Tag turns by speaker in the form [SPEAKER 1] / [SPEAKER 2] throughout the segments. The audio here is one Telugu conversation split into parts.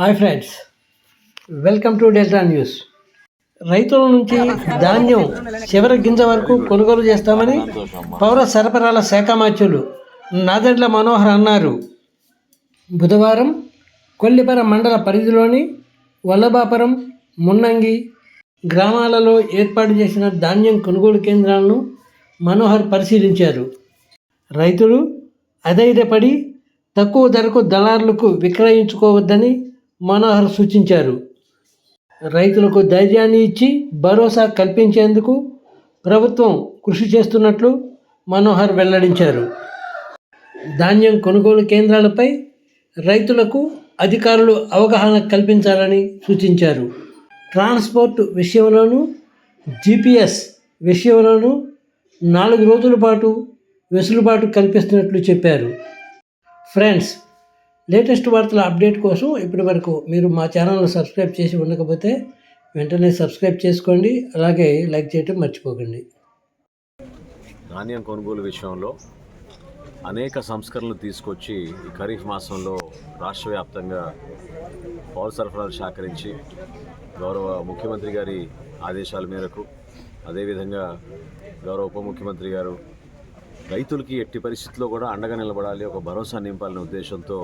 [SPEAKER 1] Hi friends. Welcome to Delta news. రైతుల నుంచి ధాన్యం చివరి గింజ వరకు కొనుగోలు చేస్తామని పౌర సరఫరాల శాఖ మాత్యులు నాదెండ్ల మనోహర్ అన్నారు. బుధవారం కొల్లిపర మండల పరిధిలోని వల్లభాపురం మున్నంగి గ్రామాలలో ఏర్పాటు చేసిన ధాన్యం కొనుగోలు కేంద్రాలను మనోహర్ పరిశీలించారు. రైతులు అధైర్యపడి తక్కువ ధరకు దళారులకు విక్రయించుకోవద్దని మనోహర్ సూచించారు. రైతులకు ధైర్యాన్ని ఇచ్చి భరోసా కల్పించేందుకు ప్రభుత్వం కృషి చేస్తున్నట్లు మనోహర్ వెల్లడించారు. ధాన్యం కొనుగోలు కేంద్రాలపై రైతులకు అధికారులు అవగాహన కల్పించాలని సూచించారు. ట్రాన్స్పోర్ట్ విషయంలోనూ జీపీఎస్ విషయంలోనూ నాలుగు రోజుల పాటు వెసులుబాటు కల్పిస్తున్నట్లు చెప్పారు. ఫ్రెండ్స్ లేటెస్ట్ వార్తల అప్డేట్ కోసం ఇప్పటి వరకు మీరు మా ఛానల్ను సబ్స్క్రైబ్ చేసి ఉండకపోతే వెంటనే సబ్స్క్రైబ్ చేసుకోండి అలాగే లైక్ చేయటం మర్చిపోకండి.
[SPEAKER 2] ధాన్యం కొనుగోలు విషయంలో అనేక సంస్కరణలు తీసుకొచ్చి ఈ ఖరీఫ్ మాసంలో రాష్ట్ర వ్యాప్తంగా పౌర సరఫరాలు సహకరించి గౌరవ ముఖ్యమంత్రి గారి ఆదేశాల మేరకు అదేవిధంగా గౌరవ ఉప ముఖ్యమంత్రి గారు రైతులకి ఎట్టి పరిస్థితుల్లో కూడా అండగా నిలబడాలి ఒక భరోసా నింపాలనే ఉద్దేశంతో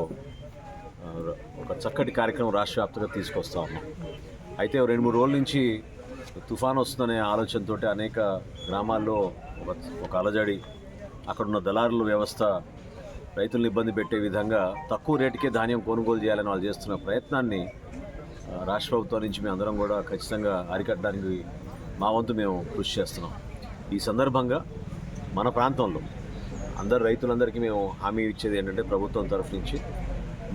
[SPEAKER 2] ఒక చక్కటి కార్యక్రమం రాష్ట్ర వ్యాప్తంగా తీసుకొస్తా ఉన్నాం. అయితే రెండు మూడు రోజుల నుంచి తుఫాన్ వస్తుందనే ఆలోచనతో అనేక గ్రామాల్లో ఒక ఒక అలజడి అక్కడున్న దళారుల వ్యవస్థ రైతులను ఇబ్బంది పెట్టే విధంగా తక్కువ రేటుకే ధాన్యం కొనుగోలు చేయాలని వాళ్ళు చేస్తున్న ప్రయత్నాన్ని రాష్ట్ర ప్రభుత్వం నుంచి మేము అందరం కూడా ఖచ్చితంగా అరికట్టడానికి మా వంతు మేము కృషి చేస్తున్నాం. ఈ సందర్భంగా మన ప్రాంతంలో అందరు రైతులందరికీ మేము హామీ ఇచ్చేది ఏంటంటే ప్రభుత్వం తరఫు నుంచి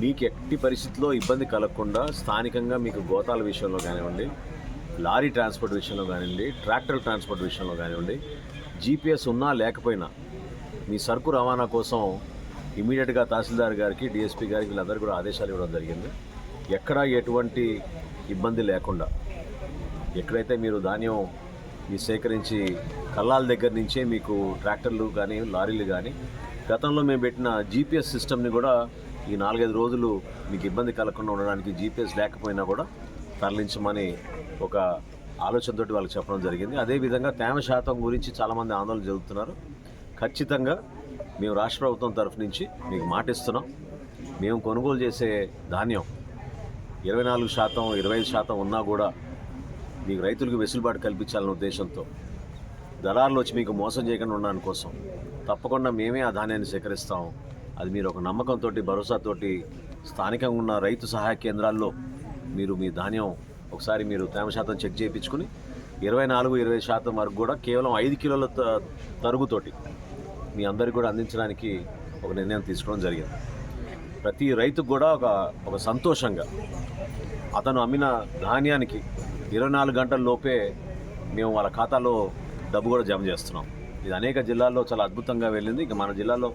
[SPEAKER 2] మీకు ఎట్టి పరిస్థితుల్లో ఇబ్బంది కలగకుండా స్థానికంగా మీకు గోతాల విషయంలో కానివ్వండి లారీ ట్రాన్స్పోర్ట్ విషయంలో కానివ్వండి ట్రాక్టర్ ట్రాన్స్పోర్ట్ విషయంలో కానివ్వండి జీపీఎస్ ఉన్నా లేకపోయినా మీ సరుకు రవాణా కోసం ఇమీడియట్గా తహసీల్దార్ గారికి డిఎస్పీ గారికి వీళ్ళందరూ కూడా ఆదేశాలు ఇవ్వడం జరిగింది. ఎక్కడా ఎటువంటి ఇబ్బంది లేకుండా ఎక్కడైతే మీరు ధాన్యం ఈ సేకరించి కళ్ళాల దగ్గర నుంచే మీకు ట్రాక్టర్లు కానీ లారీలు కానీ గతంలో మేము పెట్టిన జీపీఎస్ సిస్టమ్ని కూడా ఈ నాలుగైదు రోజులు మీకు ఇబ్బంది కలగకుండా ఉండడానికి జీపీఎస్ లేకపోయినా కూడా తరలించమని ఒక ఆలోచనతోటి వాళ్ళకి చెప్పడం జరిగింది. అదేవిధంగా తేమ శాతం గురించి చాలామంది ఆందోళన జరుగుతున్నారు. ఖచ్చితంగా మేము రాష్ట్ర ప్రభుత్వం తరఫు నుంచి మీకు మాటిస్తున్నాం మేము కొనుగోలు చేసే ధాన్యం ఇరవై నాలుగు శాతం ఇరవై ఐదు శాతం ఉన్నా కూడా మీకు రైతులకు వెసులుబాటు కల్పించాలనే ఉద్దేశంతో దళారులు వచ్చి మీకు మోసం చేయకుండా ఉండడానికి కోసం తప్పకుండా మేమే ఆ ధాన్యాన్ని సేకరిస్తాం. అది మీరు ఒక నమ్మకంతో భరోసాతోటి స్థానికంగా ఉన్న రైతు సహాయ కేంద్రాల్లో మీరు మీ ధాన్యం ఒకసారి మీరు తేమ శాతం చెక్ చేయించుకుని ఇరవై నాలుగు ఇరవై శాతం వరకు కూడా కేవలం ఐదు కిలోల త- తరుగుతోటి మీ అందరికి కూడా అందించడానికి ఒక నిర్ణయం తీసుకోవడం జరిగింది. ప్రతి రైతుకు కూడా ఒక ఒక సంతోషంగా అతను అమ్మిన ధాన్యానికి ఇరవై నాలుగు గంటల లోపే మేము వాళ్ళ ఖాతాలో డబ్బు కూడా జమ చేస్తున్నాం. ఇది అనేక జిల్లాల్లో చాలా అద్భుతంగా వెళ్ళింది. ఇక మన జిల్లాలో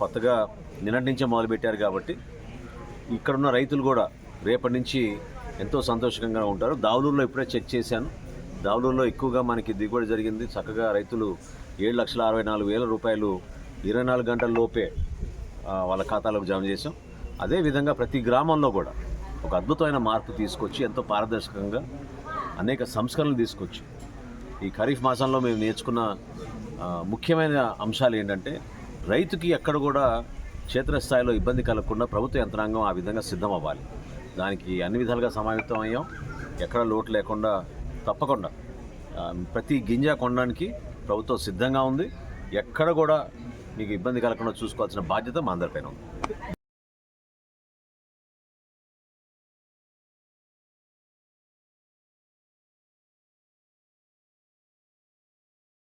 [SPEAKER 2] కొత్తగా నిన్నటి నుంచే మొదలుపెట్టారు కాబట్టి ఇక్కడున్న రైతులు కూడా రేపటి నుంచి ఎంతో సంతోషంగా ఉంటారు. దావులూరులో ఇప్పుడే చెక్ చేశాను. దావులూరులో ఎక్కువగా మనకి దిగుబడి జరిగింది. చక్కగా రైతులు ఏడు లక్షల అరవై నాలుగు వేల రూపాయలు ఇరవై నాలుగు గంటల లోపే వాళ్ళ ఖాతాలకు జమ చేసాం అదేవిధంగా ప్రతి గ్రామంలో కూడా ఒక అద్భుతమైన మార్పు తీసుకొచ్చి ఎంతో పారదర్శకంగా అనేక సంస్కరణలు తీసుకొచ్చి ఈ ఖరీఫ్ మాసంలో మేము నేర్చుకున్న ముఖ్యమైన అంశాలు ఏంటంటే రైతుకి ఎక్కడ కూడా క్షేత్రస్థాయిలో ఇబ్బంది కలగకుండా ప్రభుత్వ యంత్రాంగం ఆ విధంగా సిద్ధం అవ్వాలి. దానికి అన్ని విధాలుగా సమాయత్తం అయ్యాం. ఎక్కడ లోటు లేకుండా తప్పకుండా ప్రతి గింజ కొనడానికి ప్రభుత్వం సిద్ధంగా ఉంది. ఎక్కడ కూడా మీకు ఇబ్బంది కలగకుండా చూసుకోవాల్సిన బాధ్యత మా అందరిపైన ఉంది.